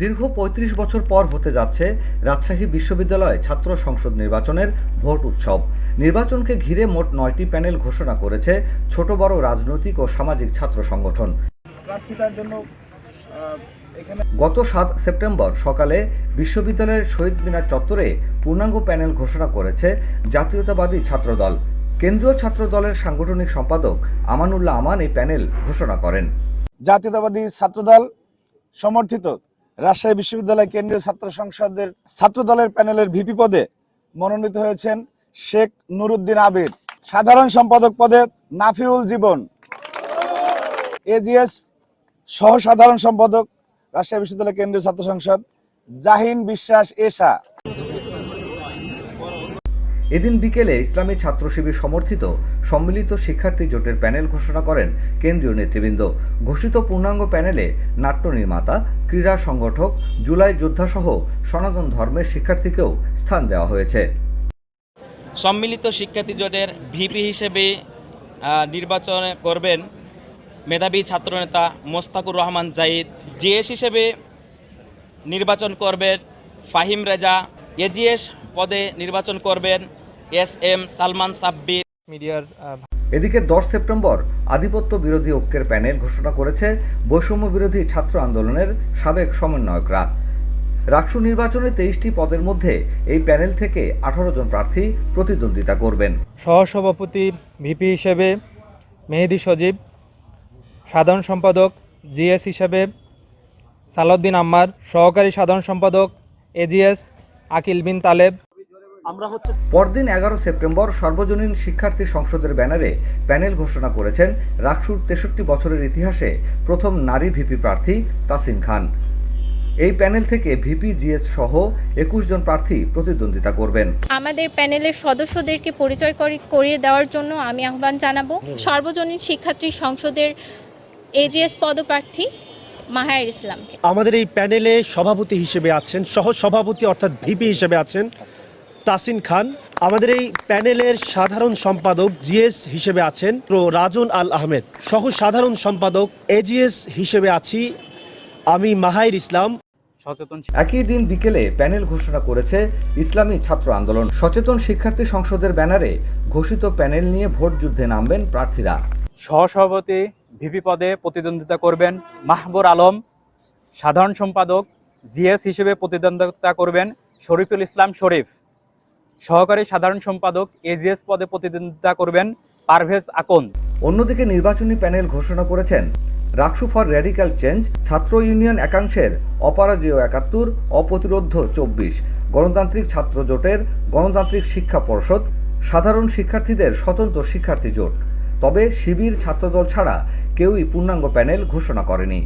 দীর্ঘ ৩৫ বছর পর হতে যাচ্ছে রাজশাহী বিশ্ববিদ্যালয় ছাত্র সংসদ নির্বাচনের ভোট উৎসব। নির্বাচনকে ঘিরে মোট নয়টি প্যানেল ঘোষণা করেছে ছোট, বড় রাজনৈতিক ও সামাজিক ছাত্র সংগঠন। গত সাত সেপ্টেম্বর সকালে বিশ্ববিদ্যালয়ের শহীদ মিনার চত্বরে পূর্ণাঙ্গ প্যানেল ঘোষণা করেছে জাতীয়তাবাদী ছাত্রদল। কেন্দ্রীয় ছাত্রদলের সাংগঠনিক সম্পাদক আমানুল্লাহ আমান এই প্যানেল ঘোষণা করেন। জাতীয়তাবাদী ছাত্রদল সমর্থিত রাজশাহী বিশ্ববিদ্যালয় কেন্দ্রীয় ছাত্র সংসদের ছাত্র দলের প্যানেলের ভিপি পদে মনোনীত হয়েছেন শেখ নুরুদ্দিন আবির, সাধারণ সম্পাদক পদে নাফিউল জীবন। এজিএস সহ সাধারণ সম্পাদক, রাজশাহী বিশ্ববিদ্যালয় কেন্দ্রীয় ছাত্র সংসদ, জাহিন বিশ্বাস এশা। এদিন বিকেলে ইসলামী ছাত্র শিবির সমর্থিত সম্মিলিত শিক্ষার্থী জোটের প্যানেল ঘোষণা করেন কেন্দ্রীয় নেতৃবৃন্দ। ঘোষিত পূর্ণাঙ্গ প্যানেলে নাট্য নির্মাতা, ক্রীড়া সংগঠক, জুলাই যোদ্ধাসহ সনাতন ধর্মের শিক্ষার্থীকেও স্থান দেওয়া হয়েছে। সম্মিলিত শিক্ষার্থী জোটের ভিপি হিসেবে নির্বাচন করবেন মেধাবী ছাত্রনেতা মোস্তাকুর রহমান জাইদ। জিএস হিসেবে নির্বাচন করবেন ফাহিম রেজা। এজিএস পদে নির্বাচন করবেন এস এম সালমান সাব্বির মিডিয়ার এদিকে দশ সেপ্টেম্বর আধিপত্য বিরোধী ঐক্যের প্যানেল ঘোষণা করেছে বৈষম্য বিরোধী ছাত্র আন্দোলনের সাবেক সমন্বয়করা। রাকসু নির্বাচনে তেইশটি পদের মধ্যে এই প্যানেল থেকে আঠারো জন প্রার্থী প্রতিদ্বন্দ্বিতা করবেন। সহসভাপতি ভিপি হিসেবে মেহেদি সজীব সাধারণ সম্পাদক জিএস হিসেবে সালাউদ্দিন আম্মার সহকারী সাধারণ সম্পাদক এজিএস আকিল বিন তালেব পরদিন এগারো সেপ্টেম্বর সর্বজনীন শিক্ষার্থী সংসদের ব্যানারে প্যানেল ঘোষণা করেছেন রাকসুর তেষট্টি বছরের ইতিহাসে প্রথম নারী ভিপি প্রার্থী তাসিন খান। এই প্যানেল থেকে ভিপি জিএস সহ একুশ জন প্রার্থী প্রতিদ্বন্দ্বিতা করবেন। আমাদের প্যানেলের সদস্যদেরকে পরিচয় করি- করিয়ে দেওয়ার জন্য আমি আহ্বান জানাব। সর্বজনীন শিক্ষার্থী সংসদের এজিএস পদপ্রার্থী মাহায়ের ইসলামকে। আমাদের এই প্যানেলে সভাপতি হিসেবে আছেন সহ সভাপতি অর্থাৎ ভিপি হিসেবে আছেন তাসিন খান। আমাদের এই প্যানেলের সাধারণ সম্পাদক জিএস হিসেবে আছেন প্রো রাজন আল আহমেদ। সহ সাধারণ সম্পাদক এজিএস হিসেবে আছি আমি মাহাইর ইসলাম। সচেতন একই দিন বিকেলে প্যানেল ঘোষণা করেছে ইসলামী ছাত্র আন্দোলন। সচেতন শিক্ষার্থী সংসদের ব্যানারে ঘোষিত প্যানেল নিয়ে ভোট যুদ্ধে নামবেন প্রার্থীরা। সহসভাপতি ভিপি পদে প্রতিদ্বন্দ্বিতা করবেন মাহবুর আলম। সাধারণ সম্পাদক জিএস হিসেবে প্রতিদ্বন্দ্বিতা করবেন শরীফুল ইসলাম শরীফ। সহকারী সাধারণ সম্পাদক এজিএস পদে প্রতিদ্বন্দ্বিতা করবেন পারভেজ আকন। অন্যদিকে নির্বাচনী প্যানেল ঘোষণা করেছেন, রাকসু ফর র্যাডিক্যাল চেঞ্জ, ছাত্র ইউনিয়ন একাংশের অপরাজেয় একাত্তর, অপ্রতিরোধ চব্বিশ, গণতান্ত্রিক ছাত্র জোটের গণতান্ত্রিক শিক্ষা পর্ষদ, সাধারণ শিক্ষার্থীদের স্বতন্ত্র শিক্ষার্থী জোট। তবে শিবির ছাত্রদল ছাড়া কেউই পূর্ণাঙ্গ প্যানেল ঘোষণা করেনি।